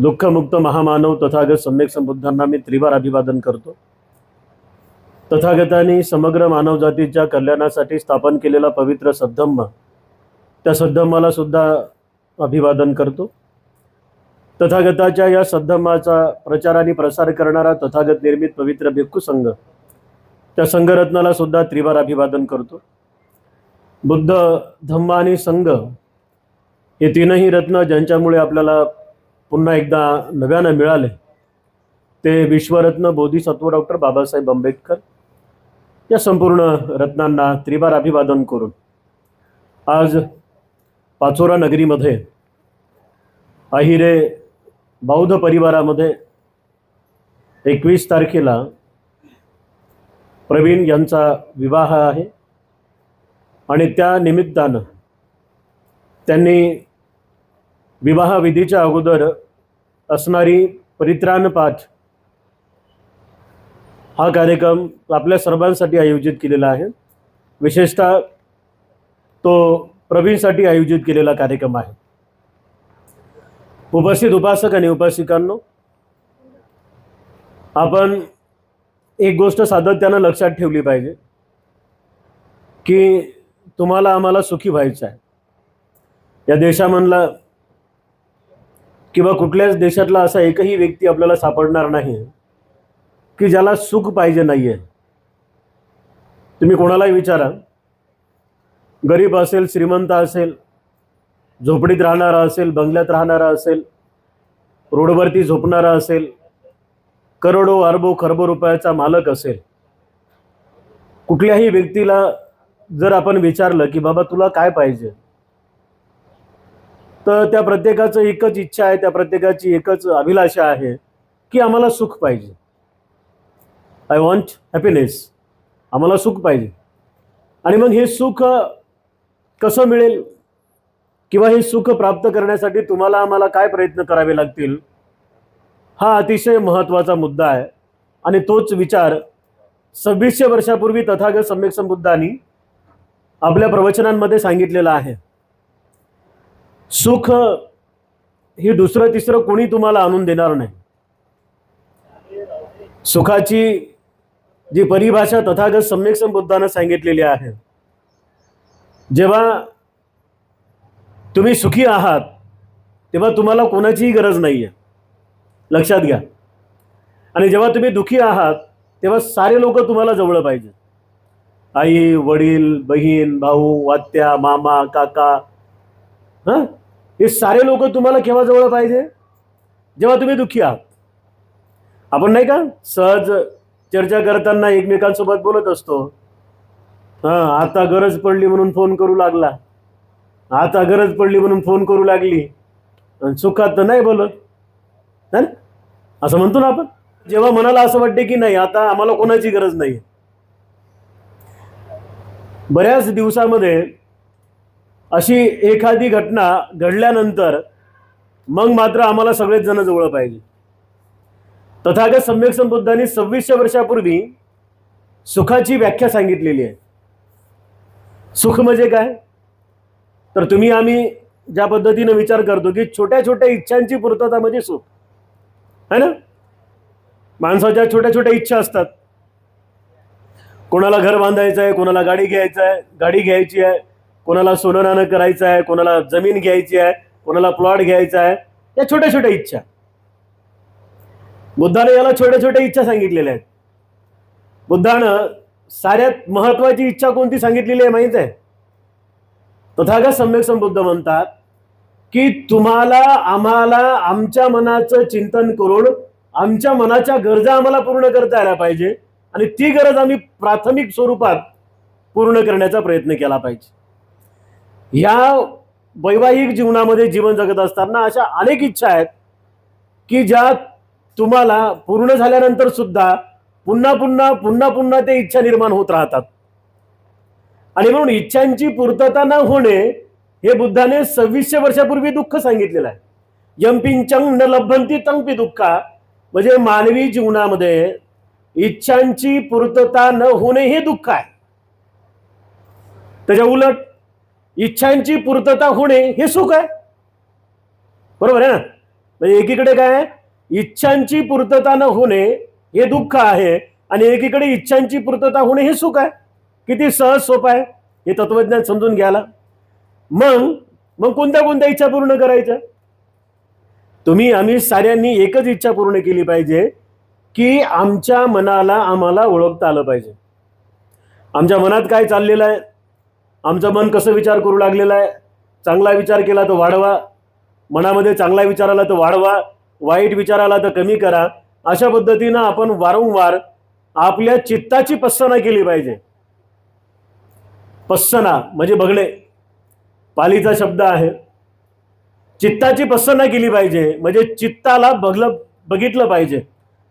दुःखमुक्त महामानव तथागत सम्यक संबुद्धांना मी त्रिवार अभिवादन करतो. तथागतांनी समग्र मानवजातीच्या कल्याणासाठी स्थापन केलेला पवित्र सद्धम्म त्या सद्धम्माला सुद्धा अभिवादन करतो. तथागताच्या या सद्धम्माचा प्रचार आणि प्रसार करणारा तथागत निर्मित पवित्र भिक्खू संघ त्या संघरत्नाला सुद्धा त्रिवार अभिवादन करतो. बुद्ध धम्म आणि संघ हे तीनही रत्न ज्यांच्यामुळे आपल्याला पुन्हा एकदा नव्यानं मिळाले. ते विश्वरत्न बोधिसत्व डॉक्टर बाबासाहेब आंबेडकर या संपूर्ण रत्नांना त्रिवार अभिवादन करून आज पाचोरा नगरीमध्ये अहिरे बौद्ध परिवारामध्ये एकवीस तारखेला प्रवीण यांचा विवाह आहे आणि त्या निमित्तानं त्यांनी विवाहविधीच्या अगोदर असणारी परित्राणपाठ हा कार्यक्रम आपल्या सर्वांसाठी आयोजित केलेला आहे. विशेषतः तो प्रवीणसाठी आयोजित केलेला कार्यक्रम आहे. उपस्थित उपासक आणि उपासिकांनो आपण एक गोष्ट सातत्यानं लक्षात ठेवली पाहिजे की तुम्हाला आम्हाला सुखी व्हायचं आहे. या देशामधला किंवा कुठल्याच देशातला असा एकही व्यक्ती आपल्याला सापडणार नाही की ज्याला सुख पाहिजे नाही आहे तुम्ही कोणालाही विचारा. गरीब असेल श्रीमंत असेल झोपडीत राहणारा असेल बंगल्यात राहणारा असेल रोडवरती झोपणारा असेल करोडो अरबो खरबो रुपयाचा मालक असेल. कुठल्याही व्यक्तीला जर आपण विचारलं की बाबा तुला काय पाहिजे? तर त्या प्रत्येकाचं एकच इच्छा आहे त्या प्रत्येकाची एकच अभिलाषा आहे की आम्हाला सुख पाहिजे. आय वॉन्ट हॅपीनेस आम्हाला सुख पाहिजे. आणि मग हे सुख कसं मिळेल? किंवा हे सुख प्राप्त करण्यासाठी तुम्हाला आम्हाला काय प्रयत्न करावे लागतील? हा अतिशय महत्त्वाचा मुद्दा आहे. आणि तोच विचार सव्वीसशे वर्षापूर्वी तथागत सम्यक संबुद्धांनी आपल्या प्रवचनांमध्ये सांगितलेला आहे. सुख हे दुसरं तिसरं कोणी तुम्हाला आणून देणार नाही. सुखाची जी परिभाषा तथागत सम्यक संबुद्धानं सांगितलेली आहे. जेव्हा तुम्ही सुखी आहात तेव्हा तुम्हाला कोणाचीही गरज नाही आहे लक्षात घ्या. आणि जेव्हा तुम्ही दुखी आहात तेव्हा सारे लोक तुम्हाला जवळ पाहिजे. आई वडील बहीण भाऊ वात्या मामा काका हां? हे सारे लोक तुम्हाला केव्हा जवळ पाहिजे? जेव्हा तुम्ही दुःखी आहात. आपण नाही का सहज चर्चा करताना एकमेकांसोबत बोलत असतो. हां आता गरज पडली म्हणून फोन करू लागला. आता गरज पडली म्हणून फोन करू लागली. आणि सुखात तर नाही बोलत. ना? असं म्हणतो ना आपण. जेव्हा मनाला असं वाटते की नाही आता आम्हाला कोणाची गरज नाही बऱ्याच दिवसामध्ये अशी एखादी घटना घडल्यानंतर मग मात्र आम्हाला सगळेच जण जवळ पाहिजे. तथागत सम्यक संबुद्धांनी सव्वीसशे वर्षापूर्वी सुखाची व्याख्या सांगितलेली आहे. सुख म्हणजे काय? तर तुम्ही आम्ही ज्या पद्धतीनं विचार करतो की छोट्या छोट्या इच्छांची पूर्तता म्हणजे सुख. है ना? माणसाच्या छोट्या छोट्या इच्छा असतात. कोणाला घर बांधायचं आहे कोणाला गाडी घ्यायचं आहे गाडी घ्यायची आहे कोणाला सोनं करायचं आहे कोणाला जमीन घ्यायची आहे कोणाला प्लॉट घ्यायचा आहे या छोट्या छोट्या इच्छा. बुद्धाने याला छोट्या छोट्या इच्छा सांगितलेल्या आहेत. बुद्धानं साऱ्यात महत्वाची इच्छा कोणती सांगितलेली आहे माहीत आहे? तथागत सम्यक संबुद्ध म्हणतात की तुम्हाला आम्हाला आमच्या मनाचं चिंतन करून आमच्या मनाच्या गरजा आम्हाला पूर्ण करता आल्या पाहिजे आणि ती गरज आम्ही प्राथमिक स्वरूपात पूर्ण करण्याचा प्रयत्न केला पाहिजे. या वैवाहिक जीवनामध्ये जीवन जगत असताना अशा अनेक इच्छा आहेत की ज्या तुम्हाला पूर्ण झाल्यानंतर सुद्धा पुन्हा पुन्हा पुन्हा पुन्हा ते इच्छा निर्माण होत राहतात. आणि म्हणून इच्छांची पूर्तता न होणे हे बुद्धाने सव्वीसशे वर्षापूर्वी दुःख सांगितलेलं आहे. यंपिंचंग न लभंती तंगपी दुःखा. म्हणजे मानवी जीवनामध्ये इच्छांची पूर्तता न होणे हे दुःख आहे. त्याच्या उलट इच्छांची पूर्तता होणे हे सुख आहे. बरोबर आहे ना? म्हणजे एकीकडे काय इच्छांची पूर्तता न होणे हे दुःख आहे आणि एकीकडे इच्छांची पूर्तता होणे हे सुख आहे. किती सहज सोपं आहे हे तत्वज्ञान समजून घ्यायला. मग मग कोणत्या कोणत्या इच्छा पूर्ण करायच्या? तुम्ही आम्ही साऱ्यांनी एकच इच्छा पूर्ण केली पाहिजे की आमच्या मनाला आम्हाला ओळखता आलं पाहिजे. आमच्या मनात काय चाललेलं आहे? आमचं मन कसं विचार करू लागलेलं आहे? चांगला विचार केला तर वाढवा. मनामध्ये चांगला विचार आला तर वाढवा. वाईट विचार आला तर कमी करा. अशा पद्धतीनं आपण वारंवार आपल्या चित्ताची पस्सना केली पाहिजे. पस्सना म्हणजे बघणे. पालीचा शब्द आहे. चित्ताची पस्सना केली पाहिजे. म्हणजे चित्ताला बघलं बघितलं पाहिजे.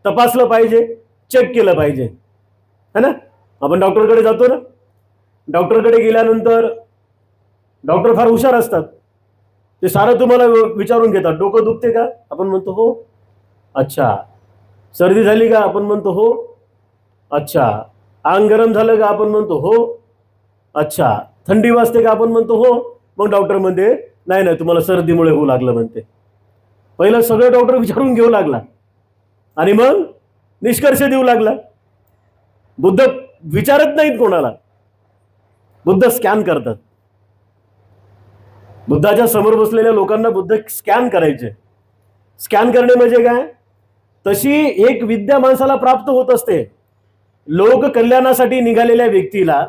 तपासलं पाहिजे. चेक केलं पाहिजे. है ना? आपण डॉक्टरकडे जातो ना? डॉक्टरकडे गेल्यानंतर डॉक्टर फार हुशार असतात. ते सारं तुम्हाला विचारून घेतात. डोकं दुखते का? आपण म्हणतो हो. अच्छा. सर्दी झाली का? आपण म्हणतो हो. अच्छा. अंग गरम झालं का? आपण म्हणतो हो. अच्छा. थंडी वाजते का? आपण म्हणतो हो. मग डॉक्टर म्हणते नाही नाही तुम्हाला सर्दीमुळे होऊ लागलं म्हणते. पहिलं सगळं डॉक्टर विचारून घेऊ लागला. आणि मग निष्कर्ष देऊ लागला. बुद्ध विचारत नाहीत कोणाला. बुद्ध स्कॅन करतात. बुद्धाच्या समोर बसलेल्या लोकांना बुद्ध स्कॅन करायचे. स्कॅन करणे म्हणजे काय? तशी एक विद्या माणसाला प्राप्त होत असते. लोक कल्याणासाठी निघालेल्या व्यक्तीला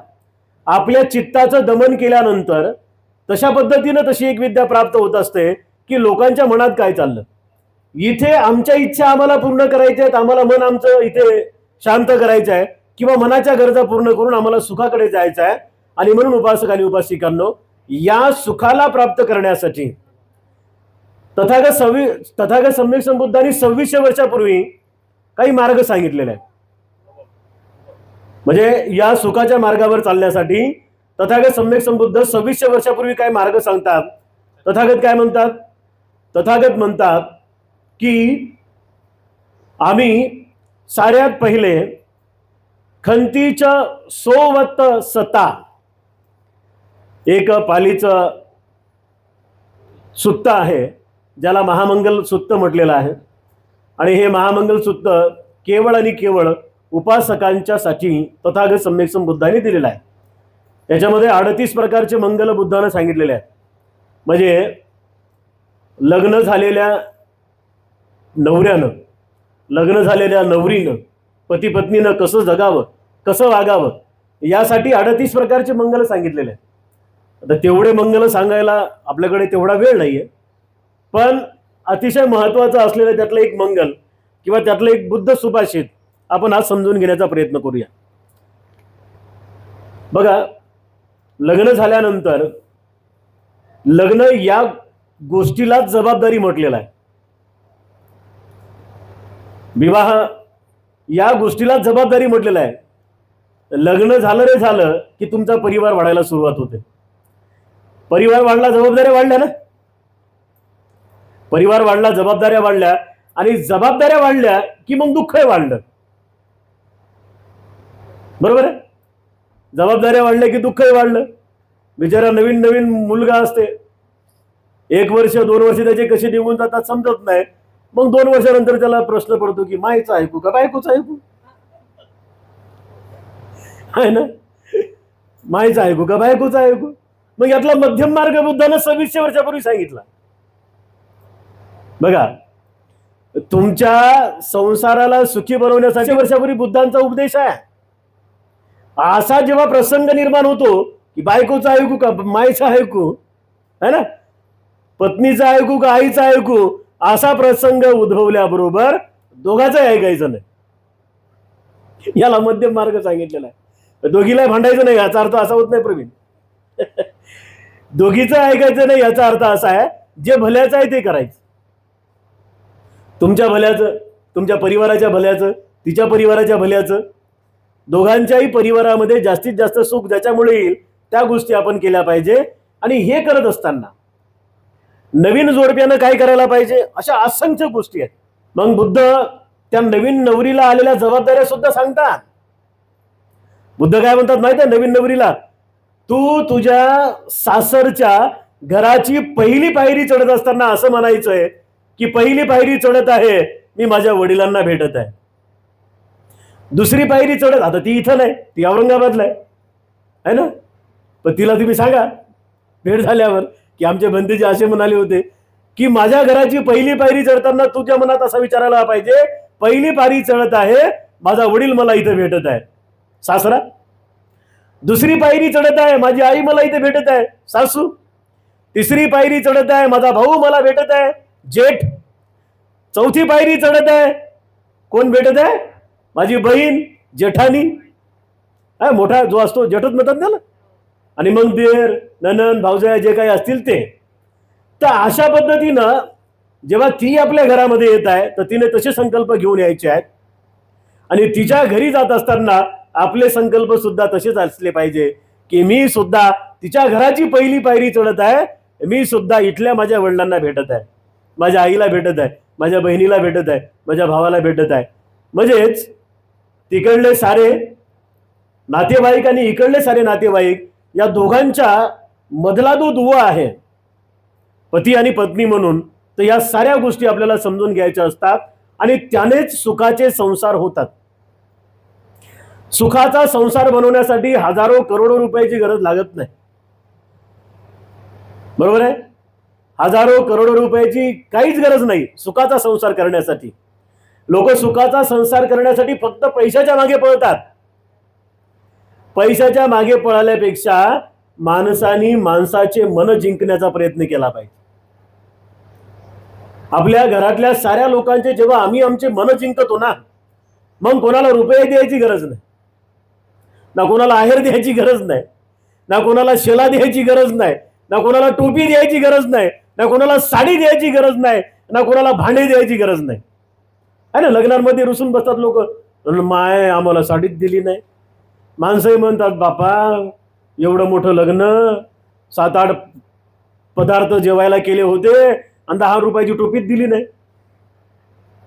आपल्या चित्ताचं दमन केल्यानंतर तशा पद्धतीनं तशी एक विद्या प्राप्त होत असते की लोकांच्या मनात काय चाललं. इथे आमच्या इच्छा आम्हाला पूर्ण करायच्या आहेत आम्हाला मन आमचं इथे शांत करायचं आहे किंवा मनाच्या गरजा पूर्ण करून आम्हाला सुखाकडे जायचं आहे आणि म्हणून उपासक आणि उपासिकांनो या सुखाला प्राप्त करण्यासाठी तथागत सव्वी तथागत सम्यक संबुद्धांनी सव्वीसशे वर्षापूर्वी काही मार्ग सांगितलेले आहेत. म्हणजे या सुखाच्या मार्गावर चालण्यासाठी तथागत सम्यक संबुद्ध सव्वीसशे वर्षापूर्वी काय मार्ग सांगतात? तथागत काय म्हणतात? तथागत म्हणतात की आम्ही साऱ्यात पहिले खंतीच्या सोवत सता एक पालीचं सुत्त आहे ज्याला महामंगल सुत्त म्हटलेलं आहे. आणि हे महामंगल सुत्त केवळ आणि केवळ उपासकांच्यासाठी तथागत सम्यक बुद्धाने दिलेलं आहे. त्याच्यामध्ये अडतीस प्रकारचे मंगल बुद्धानं सांगितलेले आहेत. म्हणजे लग्न झालेल्या नवऱ्यानं लग्न झालेल्या नवरीनं पती पत्नीनं कसं जगावं कसं वागावं यासाठी अडतीस प्रकारचे मंगल सांगितलेले आहेत. आता तेवढे मंगल सांगायला आपल्याकडे तेवढा वेळ नाहीये. पण अतिशय महत्वाचं असलेलं त्यातलं एक मंगल किंवा त्यातलं एक बुद्ध सुभाषित आपण आज समजून घेण्याचा प्रयत्न करूया. बघा लग्न झाल्यानंतर लग्न या गोष्टीलाच जबाबदारी म्हटलेला आहे. विवाह या गोष्टीलाच जबाबदारी म्हटलेलं आहे. लग्न झालं रे झालं की तुमचा परिवार वाढायला सुरुवात होते. परिवार वाढला जबाबदाऱ्या वाढल्या ना? परिवार वाढला जबाबदाऱ्या वाढल्या आणि जबाबदाऱ्या वाढल्या की मग दुःखही वाढलं. बरोबर आहे? जबाबदाऱ्या वाढल्या की दुःखही वाढलं. बिचारा नवीन नवीन मुलगा असते. एक वर्ष दोन वर्ष त्याचे कसे निघून जातात समजत नाही. मग दोन वर्षानंतर त्याला प्रश्न पडतो की मायचं ऐकू का बायकोचं ऐकू? आहे ना? मायचं ऐकू का बायकोचं ऐकू? मग यातला मध्यम मार्ग बुद्धानं सव्वीसशे वर्षापूर्वी सांगितला. बघा तुमच्या संसाराला सुखी बनवण्यासाठी वर्षापूर्वी बुद्धांचा उपदेश आहे. असा जेव्हा प्रसंग निर्माण होतो की बायकोचा ऐकू का मायचा ऐकू है ना? पत्नीचा ऐकू का आईचा ऐकू असा प्रसंग उद्भवल्याबरोबर दोघांचाही ऐकायचं नाही. याला मध्यम मार्ग सांगितलेला आहे. दोघीला भांडायचं नाही याचा अर्थ असा होत नाही प्रवीण. दोघीचं ऐकायचं नाही याचा अर्थ असा आहे जे भल्याचं आहे ते करायचं. तुमच्या भल्याचं तुमच्या परिवाराच्या भल्याचं तिच्या परिवाराच्या भल्याचं दोघांच्याही परिवारामध्ये जास्तीत जास्त सुख ज्याच्यामुळे येईल त्या गोष्टी आपण केल्या पाहिजे आणि हे करत असताना नवीन जोडप्यानं काय करायला पाहिजे अशा असंख्य गोष्टी आहेत. मग बुद्ध त्या नवीन नवरीला आलेल्या जबाबदाऱ्या सुद्धा सांगतात. बुद्ध काय म्हणतात माहिती आहे? नवीन नवरीला तू तुझ्या सासरच्या घराची पहिली पायरी चढत असताना असं म्हणायचंय की पहिली पायरी चढत आहे मी माझ्या वडिलांना भेटत आहे. दुसरी पायरी चढत आता ती इथं नाही ती औरंगाबादला आहे. है ना? पण तिला तुम्ही सांगा भेट झाल्यावर की आमचे बंधूजी असे म्हणाले होते की माझ्या घराची पहिली पायरी चढताना तुझ्या मनात असा विचारायला पाहिजे पहिली पायरी चढत आहे माझा वडील मला इथं भेटत आहे. सासरा? दुसरी पायरी चढत आहे माझी आई मला इथे भेटत आहे. सासू तिसरी पायरी चढत आहे माझा भाऊ मला भेटत आहे. जेठ चौथी पायरी चढत आहे. कोण भेटत आहे? माझी बहीण जेठानी. हा मोठा जो असतो जेठच म्हणतात त्याला. आणि मग देर ननन भाऊजाय जे काही असतील ते. तर अशा पद्धतीनं जेव्हा ती आपल्या घरामध्ये येत आहे तर तिने तसे संकल्प घेऊन यायचे आहेत. आणि तिच्या घरी जात असताना आपले संकल्प सुद्धा तसेच असले पाहिजे की मी सुद्धा तिच्या घराची पहिली पायरी चढत आहे मी सुद्धा इथल्या माझ्या वडिलांना भेटत आहे माझ्या आईला भेटत आहे माझ्या बहिणीला भेटत आहे माझ्या भावाला भेटत आहे. म्हणजेच तिकडले सारे नातेवाईक आणि इकडले सारे नातेवाईक या दोघांच्या मधला जो दुवा आहे पती आणि पत्नी म्हणून तर या साऱ्या गोष्टी आपल्याला समजून घ्यायच्या असतात आणि त्यानेच सुखाचे संसार होतात. सुखाचा संसार बनवण्यासाठी हजारो करोडो रुपयाची गरज लागत नाही. बरोबर आहे? हजारो करोडो रुपयाची काहीच गरज नाही सुखाचा संसार करण्यासाठी. लोक सुखाचा संसार करण्यासाठी फक्त पैशाच्या मागे पळतात. पैशाच्या मागे पळाल्यापेक्षा माणसानी माणसाचे मन जिंकण्याचा प्रयत्न केला पाहिजे. आपल्या घरातल्या साऱ्या लोकांचे जेव्हा आम्ही आमचे मन जिंकतो ना मग कोणाला रुपये द्यायची गरज नाही. ना कोणाला आहेर द्यायची गरज नाही ना कोणाला शेला द्यायची गरज नाही ना कोणाला टोपी द्यायची गरज नाही ना कोणाला साडी द्यायची गरज नाही ना कोणाला भांडे द्यायची गरज नाही. आहे ना लग्नांमध्ये रुसून बसतात लोक. माय आम्हाला साडीच दिली नाही. माणसंही म्हणतात बापा एवढं मोठं लग्न सात आठ पदार्थ जेवायला केले होते आणि दहा रुपयाची टोपीच दिली नाही.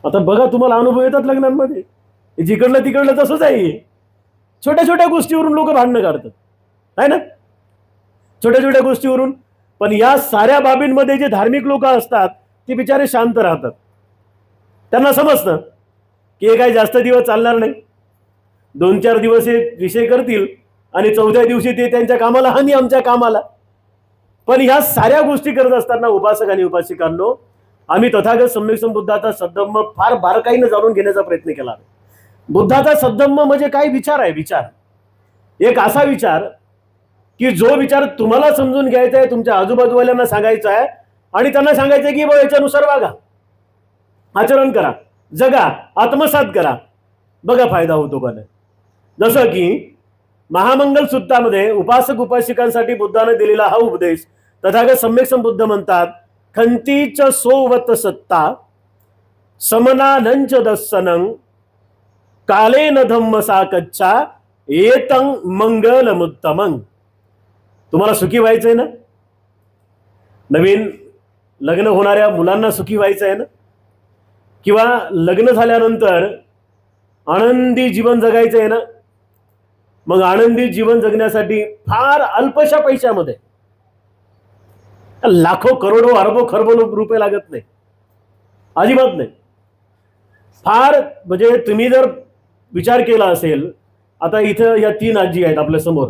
आता बघा तुम्हाला अनुभव येतात लग्नांमध्ये. जिकडलं तिकडलं तसंच आहे. छोट्या छोट्या गोष्टीवरून लोक भांडणं काढतात. आहे ना? छोट्या छोट्या गोष्टीवरून. पण या साऱ्या बाबींमध्ये जे धार्मिक लोक असतात ते बिचारे शांत राहतात. त्यांना समजतं की हे काही जास्त दिवस चालणार नाही. दोन चार दिवस हे विषय करतील आणि चौथ्या दिवशी ते त्यांच्या कामाला आणि आमच्या कामाला. पण ह्या साऱ्या गोष्टी करत असताना उपासक आणि उपासिकांनो आम्ही तथागत सम्यक संबुद्धाचा सद्धम्म फार बारकाईनं जाणून घेण्याचा प्रयत्न केला. बुद्धाचा सद्धम्म म्हणजे काय विचार आहे? विचार. एक असा विचार की जो विचार तुम्हाला समजून घ्यायचा आहे तुमच्या आजूबाजूवाल्यांना सांगायचा आहे आणि त्यांना सांगायचं आहे की बा याच्यानुसार वागा. आचरण करा. जगा. आत्मसात करा. बघा फायदा होतो पण जसं की महामंगल सूत्रामध्ये उपासक उपासिकांसाठी बुद्धाने दिलेला हा उपदेश तथागत सम्यक संबुद्ध म्हणतात खंतीच सोवत सत्ता समनानंच दस्सनं कालेन धम्म साकच्छा एतं मंगलमुत्तमं. तुम्हाला सुखी व्हायचंय ना? नवीन लग्न होणाऱ्या मुलांना सुखी व्हायचं आहे ना? किंवा लग्न झाल्यानंतर आनंदी जीवन जगायचं आहे ना? मग आनंदी जीवन जगण्यासाठी फार अल्पशा पैशामध्ये. लाखो करोडो अरबो खरबो रुपये लागत नाही. अजिबात नाही. फार म्हणजे तुम्ही जर विचार केला असेल आता इथं या तीन आजी आहेत आपल्यासमोर.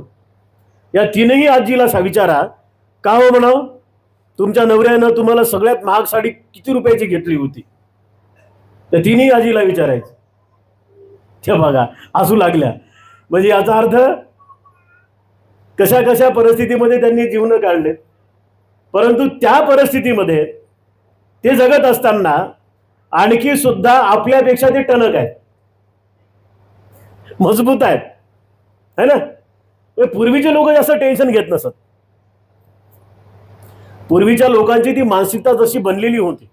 या तीनही आजीला सा विचारा का हो म्हणाव? तुमच्या नवऱ्यानं तुम्हाला सगळ्यात महाग साडी किती रुपयाची घेतली होती? तर तिन्ही आजीला विचारायचं. त्या बघा असू लागल्या. म्हणजे याचा अर्थ कशा कशा परिस्थितीमध्ये त्यांनी जीवन काढले परंतु त्या परिस्थितीमध्ये ते जगत असताना आणखी सुद्धा आपल्यापेक्षा ते टणक आहेत. मजबूत आहेत. है ना? म्हणजे पूर्वीचे लोक जास्त टेन्शन घेत नसत. पूर्वीच्या लोकांची ती मानसिकता जशी बनलेली होती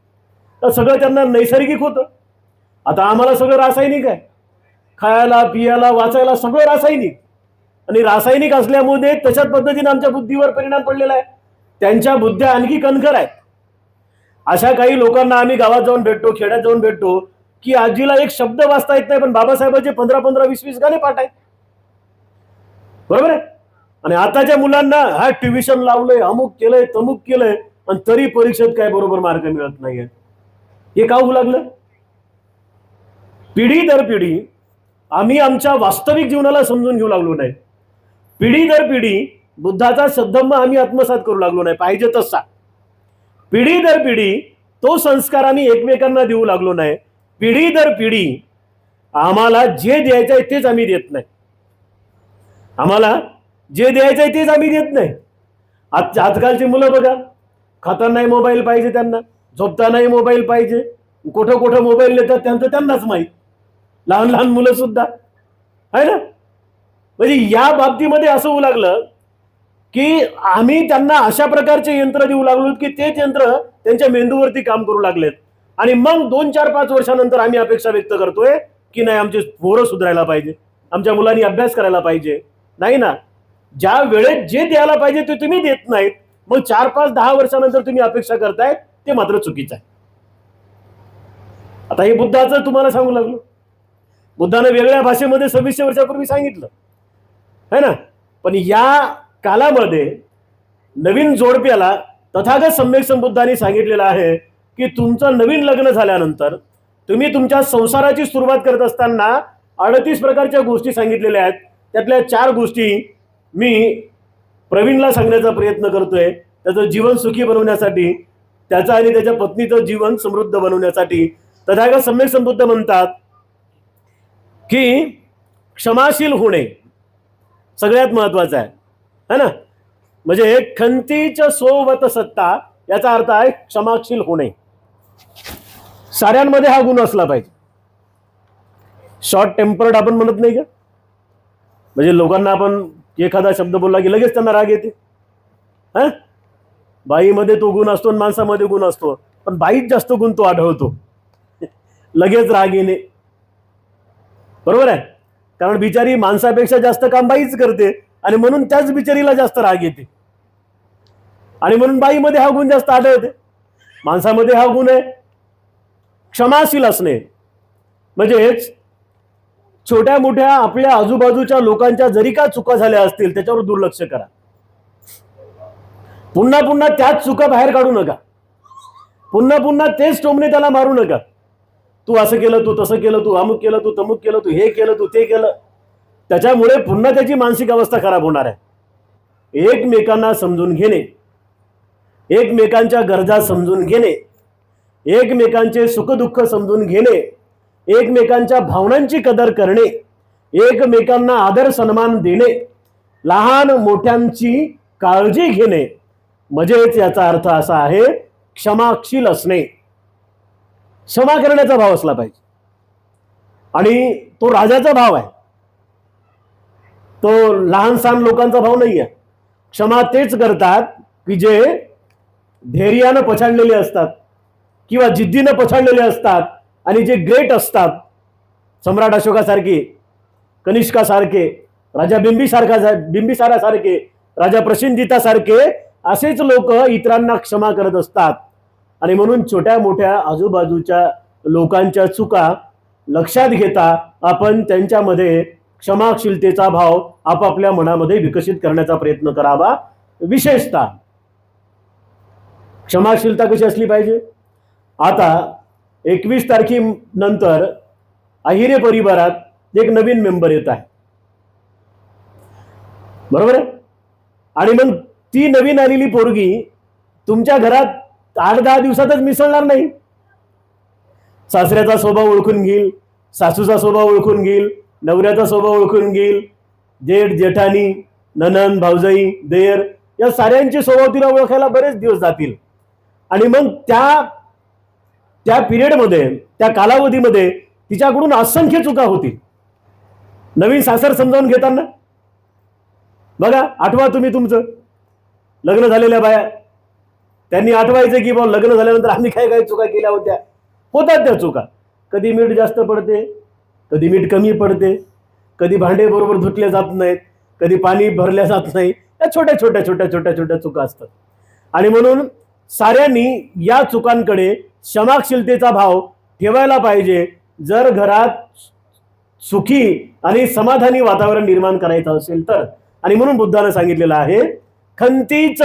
तर सगळं त्यांना नैसर्गिक होतं. आता आम्हाला सगळं रासायनिक आहे. खायला पियाला वाचायला सगळं रासायनिक. आणि रासायनिक असल्यामुळे तशाच पद्धतीने आमच्या बुद्धीवर परिणाम पडलेला आहे. त्यांच्या बुद्ध्या आणखी कणखर आहेत. अशा काही लोकांना आम्ही गावात जाऊन भेटतो खेड्यात जाऊन भेटतो. की आजीला एक शब्द वाचता येत नाही पण बाबासाहेबांचे पंधरा पंधरा वीस वीस गाणे पाठ आहेत. बरोबर आहे? आणि आताच्या मुलांना हा ट्युशन लावलंय अमुक केलंय तमुक केलंय आणि तरी परीक्षेत काय बरोबर मार्क मिळत नाहीये. हे का होऊ लागलं? पिढी दर पिढी आम्ही आमच्या वास्तविक जीवनाला समजून घेऊ लागलो नाही. पिढी दर पिढी बुद्धाचा सद्धम्म आम्ही आत्मसात करू लागलो नाही पाहिजे तसा. पिढी दर पिढी तो संस्कार आम्ही एकमेकांना देऊ लागलो नाही पिढी दर पिढी आम्हाला जे द्यायचं आहे तेच आम्ही देत नाही. आम्हाला जे द्यायचं आहे तेच आम्ही देत नाही. आज आजकालची मुलं बघा खातानाही मोबाईल पाहिजे त्यांना झोपतानाही मोबाईल पाहिजे कुठं कुठं मोबाईल नेतात त्यांचं त्यांनाच माहीत. लहान लहान मुलं सुद्धा. आहे ना? म्हणजे या बाबतीमध्ये असं होऊ लागलं की आम्ही त्यांना अशा प्रकारचे यंत्र देऊ लागलो की तेच यंत्र त्यांच्या मेंदूवरती काम करू लागलेत. आणि मग दोन चार पाच वर्षानंतर आम्ही अपेक्षा व्यक्त करतोय की नाही आमचे पोरं सुधारायला पाहिजे. आमच्या मुलांनी अभ्यास करायला पाहिजे. नाही ना? ज्या वेळेत जे द्यायला पाहिजे ते तुम्ही देत नाहीत. मग चार पाच दहा वर्षानंतर तुम्ही अपेक्षा करताय ते मात्र चुकीचं आहे. आता हे बुद्धाचं तुम्हाला सांगू लागलो. बुद्धानं वेगळ्या भाषेमध्ये सव्वीसशे वर्षापूर्वी सांगितलं. है ना? पण या कालामध्ये नवीन जोडप्याला तथागत सम्यक संबुद्धाने सांगितलेलं आहे की तुमचं नवीन लग्न झाल्यानंतर तुम्ही तुमच्या संसाराची सुरुवात करत असताना अडतीस प्रकारच्या गोष्टी सांगितलेल्या आहेत. त्यातल्या चार गोष्टी मी प्रवीणला सांगण्याचा प्रयत्न करतोय. त्याचं जीवन सुखी बनवण्यासाठी त्याचं आणि त्याच्या पत्नीचं जीवन समृद्ध बनवण्यासाठी. तथागत सम्यक समृद्ध म्हणतात की क्षमाशील होणे सगळ्यात महत्वाचं आहे. है ना? म्हणजे खंतीच सोवत सत्ता याचा अर्थ आहे क्षमाशील होणे. साऱ्यांमध्ये हा गुण असला पाहिजे. शॉर्ट टेम्पर्ड आपण म्हणत नाही का? म्हणजे लोकांना आपण एखादा शब्द बोलला की लगेच त्यांना राग येते. हा? बाईमध्ये तो गुण असतो आणि माणसामध्ये गुण असतो. पण बाईत जास्त गुण तो आढळतो. लगेच राग येणे. बरोबर आहे? कारण बिचारी माणसापेक्षा जास्त काम बाईच करते आणि म्हणून त्याच बिचारीला जास्त राग येते. आणि म्हणून बाईमध्ये हा गुण जास्त आढळते. माणसामध्ये हा गुण आहे. क्षमाशील असणे. म्हणजेच छोट्या मोठ्या आपल्या आजूबाजूच्या लोकांच्या जरी का चुका झाल्या असतील त्याच्यावर दुर्लक्ष करा. पुन्हा पुन्हा त्याच चुका बाहेर काढू नका. पुन्हा पुन्हा तेच टोमणे त्याला मारू नका. तू असं केलं तू तसं केलं तू अमुक केलं तू तमुक केलं तू हे केलं तू ते केलं. त्याच्यामुळे पुन्हा त्याची मानसिक अवस्था खराब होणार आहे. एकमेकांना समजून घेणे. एकमेकांच्या गरजा समजून घेणे एकमेकांचे सुखदुःख समजून घेणे एकमेकांच्या भावनांची कदर करणे एकमेकांना आदर सन्मान देणे लहान मोठ्यांची काळजी घेणे. म्हणजेच याचा अर्थ असा आहे क्षमाशील असणे. क्षमा करण्याचा भाव असला पाहिजे. आणि तो राजाचा भाव आहे. तो लहान सहान लोकांचा भाव नाही आहे क्षमा तेच करतात की जे धैर्यानं पछाडलेले असतात किंवा जिद्दीनं पछाडलेले असतात आणि जे ग्रेट असतात सम्राट अशोकासारखे कनिष्कासारखे राजा बिंबीसारखा बिंबिसारासारखे राजा प्रसिद्धितासारखे असेच लोक इतरांना क्षमा करत असतात. आणि म्हणून छोट्या मोठ्या आजूबाजूच्या लोकांच्या चुका लक्षात घेता आपण त्यांच्यामध्ये क्षमाशीलतेचा भाव आपापल्या मनामध्ये विकसित करण्याचा प्रयत्न करावा. विशेषतः क्षमाशीलता कशी असली पाहिजे? आता एकवीस तारखेनंतर अहिरे परिवारात एक नवीन मेंबर येत आहे. बरोबर आहे? आणि मग ती नवीन आलेली पोरगी तुमच्या घरात आठ दहा दिवसातच मिसळणार नाही. सासऱ्याचा स्वभाव ओळखून घेईल सासूचा स्वभाव ओळखून घेईल नवऱ्याचा स्वभाव ओळखून घेईल जेठ जेठानी ननन भाऊजाई देर या साऱ्यांचे स्वभाव तिला ओळखायला बरेच दिवस जातील. आणि मग त्या त्या पिरियडमध्ये त्या कालावधीमध्ये तिच्याकडून असंख्य चुका होती नवीन सासर समजावून घेताना. बघा आठवा तुम्ही तुमचं. लग्न झालेल्या बाया. त्यांनी आठवायचं की बाबा लग्न झाल्यानंतर आम्ही काय काय चुका केल्या होत्या? होतात त्या चुका. कधी मीठ जास्त पडते कधी मीठ कमी पडते कधी भांडे बरोबर धुतले जात नाहीत कधी पाणी भरल्या जात नाही. या छोट्या छोट्या छोट्या छोट्या छोट्या चुका असतात. आणि म्हणून साऱ्यांनी या चुकांकडे क्षमाशीलतेचा भाव ठेवायला पाहिजे. जर घरात सुखी आणि समाधानी वातावरण निर्माण करायचं असेल तर. आणि म्हणून बुद्धानं सांगितलेलं आहे खंतीच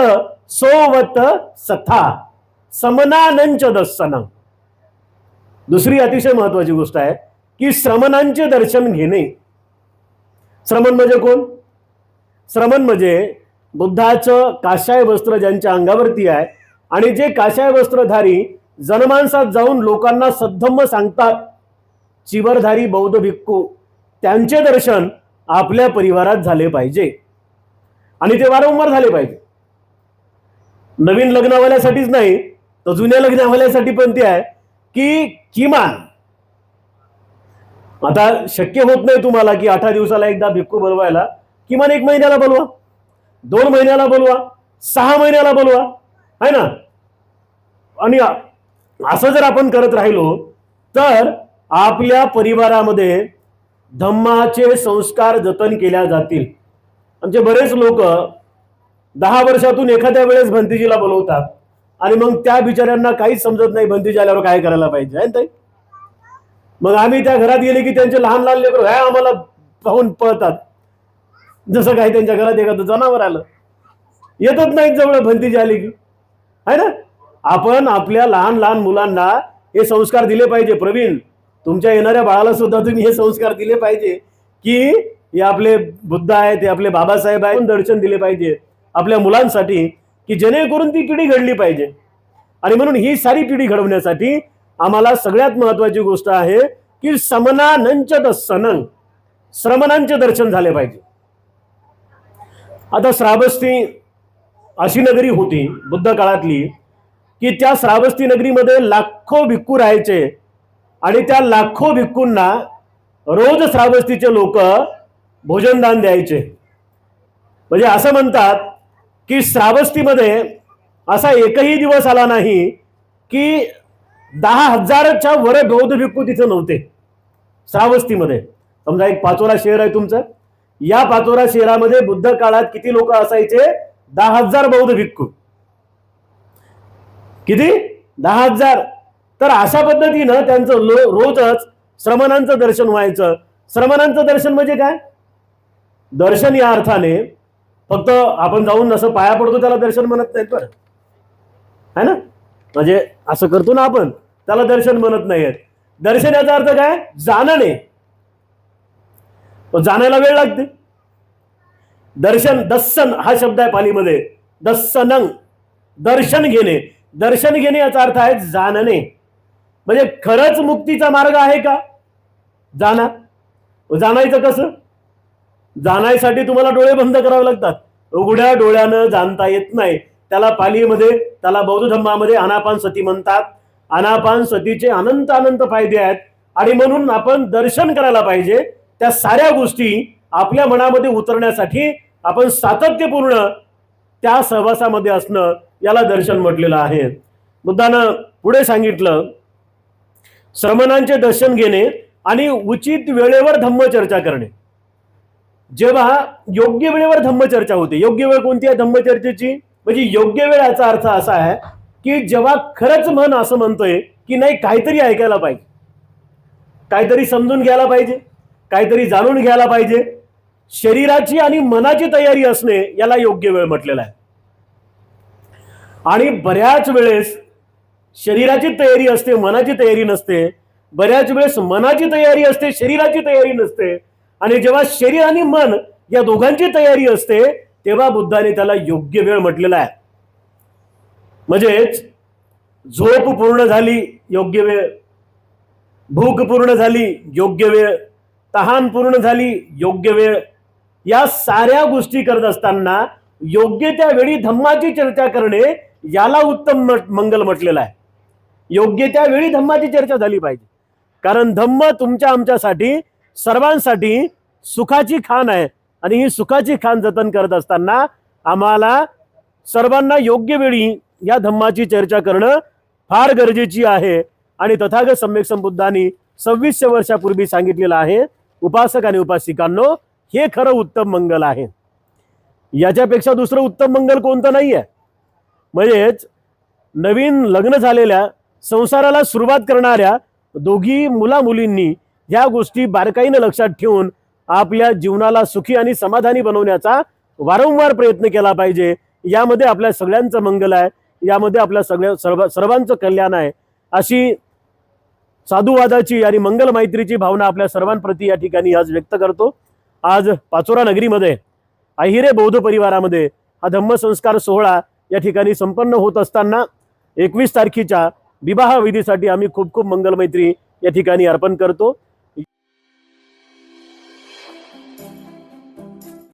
सोवत सथा समनानंच दर्शन दुसरी अतिशय महत्वाची गोष्ट आहे की श्रमणांचे दर्शन घेणे. श्रमण म्हणजे कोण? श्रमण म्हणजे बुद्धाचं काशाय वस्त्र ज्यांच्या अंगावरती आहे आणि जे काशाय वस्त्रधारी जनमानसात जाऊन लोकांना सद्धम्म सांगतात चिवरधारी बौद्ध भिक्खू त्यांचे दर्शन आपल्या परिवारात झाले पाहिजे. आणि ते वारंवार झाले पाहिजे. नवीन लग्नवाल्यासाठीच नाही तर जुन्या लग्नवाल्यासाठी पण ते आहे की किमान. आता शक्य होत नाही तुम्हाला की अठरा दिवसाला एकदा भिक्खू बोलवायला किमान एक महिन्याला बोलवा दोन महिन्याला बोलवा सहा महिन्याला बोलवा आहे ना? आणि असं जर आपण करत राहिलो तर आपल्या परिवारामध्ये धम्माचे संस्कार जतन केल्या जातील. आमचे बरेच लोक दहा वर्षातून एखाद्या वेळेस भंतीजीला बोलवतात. आणि मग त्या बिचाऱ्यांना काहीच समजत नाही भंतीजी आल्यावर काय करायला पाहिजे आहे ना ताई? मग आम्ही त्या घरात गेले की त्यांचे लहान लहान लेकर ह्या आम्हाला पाहून पळतात. जसं काही त्यांच्या घरात एखादं जनावर आलं. येतच नाहीत जवळ भंतीजी आली की. आहे ना? आपण आपल्या लहान लहान मुलांना हे संस्कार दिले पाहिजे. प्रवीण तुमच्या येणाऱ्या बाळाला सुद्धा तुम्ही हे संस्कार दिले पाहिजे की हे आपले बुद्ध आहेत हे आपले बाबासाहेब आहेत दर्शन दिले पाहिजे आपल्या मुलांसाठी की जेणेकरून ती पिढी घडली पाहिजे. आणि म्हणून ही सारी पिढी घडवण्यासाठी आम्हाला सगळ्यात महत्वाची गोष्ट आहे की समनानंच सनन श्रमणांचे दर्शन झाले पाहिजे. आता श्रावस्ती अशी नगरी होती बुद्ध काळातली की त्या श्रावस्ती नगरीमध्ये लाखो भिक्खू राहायचे. आणि त्या लाखो भिक्खूंना रोज श्रावस्तीचे लोक भोजनदान द्यायचे. म्हणजे असं म्हणतात की श्रावस्तीमध्ये असा एकही दिवस आला नाही की दहा हजारच्या वर बौद्ध भिक्खू तिथे नव्हते. श्रावस्तीमध्ये. समजा एक पाचोरा शहर आहे तुमचं. या पाचोरा शहरामध्ये बुद्ध काळात किती लोक असायचे? दहा हजार बौद्ध भिक्खू. किती? दहा हजार. तर अशा पद्धतीनं त्यांचं लो रोजच श्रमणांचं दर्शन व्हायचं. श्रमणांचं दर्शन म्हणजे काय? दर्शन या अर्थाने फक्त आपण जाऊन असं पाया पडतो त्याला दर्शन म्हणत नाहीत बरं. है ना? म्हणजे असं करतो ना आपण त्याला दर्शन म्हणत नाहीत दर्शन याचा अर्थ काय? जाणणे. जाण्याला वेळ लागते. दर्शन दस्सन हा शब्द आहे पालीमध्ये. दस्सनंग दर्शन घेणे. दर्शन घेणे याचा अर्थ आहे जाणणे. म्हणजे खरंच मुक्तीचा मार्ग आहे का? जाणा जाणायचं कसं? जाणायसाठी तुम्हाला डोळे बंद करावे लागतात. उघड्या डोळ्यानं जाणता येत नाही. त्याला पालीमध्ये त्याला बौद्ध धर्मामध्ये अनापान सती म्हणतात. अनापान सतीचे अनंत अनंत फायदे आहेत. आणि म्हणून आपण दर्शन करायला पाहिजे. त्या साऱ्या गोष्टी आपल्या मनामध्ये उतरण्यासाठी आपण सातत्यपूर्ण त्या सहवासामध्ये असणं याला दर्शन म्हटलेलं आहे. बुद्धानं पुढे सांगितलं श्रमणांचे दर्शन घेणे आणि उचित वेळेवर धम्मचर्चा करणे. जेव्हा योग्य वेळेवर धम्मचर्चा होते योग्य वेळ कोणती आहे धम्मचर्चेची म्हणजे योग्य वेळ याचा अर्थ असा आहे की जेव्हा खरंच मन असं म्हणतोय की नाही काहीतरी ऐकायला पाहिजे. काहीतरी समजून घ्यायला पाहिजे काहीतरी जाणून घ्यायला पाहिजे. शरीराची आणि मनाची तयारी असणे याला योग्य वेळ म्हटलेला आहे. आणि बऱ्याच वेळेस शरीराची तयारी असते मनाची तयारी नसते. बऱ्याच वेळेस मनाची तयारी असते शरीराची तयारी नसते. आणि जेव्हा शरीर आणि मन या दोघांची तयारी असते तेव्हा बुद्धाने त्याला योग्य वेळ म्हटलेला आहे. म्हणजेच झोप पूर्ण झाली योग्य वेळ. भूक पूर्ण झाली योग्य वेळ. तहान पूर्ण झाली योग्य वेळ. या साऱ्या गोष्टी करत असताना योग्य त्या वेळी धम्माची चर्चा करणे याला उत्तम मंगल म्हटलेलं आहे. योग्य त्या वेळी धम्माची चर्चा झाली पाहिजे. कारण धम्म तुमच्या आमच्यासाठी सर्वांसाठी सुखाची खान आहे. आणि ही सुखाची खान जतन करत असताना आम्हाला सर्वांना योग्य वेळी या धम्माची चर्चा करणं फार गरजेची आहे. आणि तथागत सम्यक संबुद्धांनी सव्वीसशे वर्षापूर्वी सांगितलेलं आहे. उपासक आणि उपासिकांनो हे खरं उत्तम मंगल आहे. याच्यापेक्षा दुसरं उत्तम मंगल कोणतं नाही आहे म्हणजेच नवीन लग्न झालेल्या संसाराला सुरुवात करणाऱ्या दोघी मुला मुलींनी या गोष्टी बारकाईनं लक्षात ठेवून आपल्या जीवनाला सुखी आणि समाधानी बनवण्याचा वारंवार प्रयत्न केला पाहिजे. यामध्ये आपल्या सगळ्यांचं मंगल आहे. यामध्ये आपल्या सगळ्या सर्व सर्वांचं कल्याण आहे. अशी साधुवादाची आणि मंगल मैत्रीची भावना आपल्या सर्वांप्रती या ठिकाणी आज व्यक्त करतो. आज पाचोरा नगरीमध्ये अहिरे बौद्ध परिवारामध्ये हा धम्मसंस्कार सोहळा या ठिकाणी संपन्न होत असताना एकवीस तारखेच्या विवाह विधीसाठी आम्ही खूप खूप मंगलमैत्री या ठिकाणी अर्पण करतो.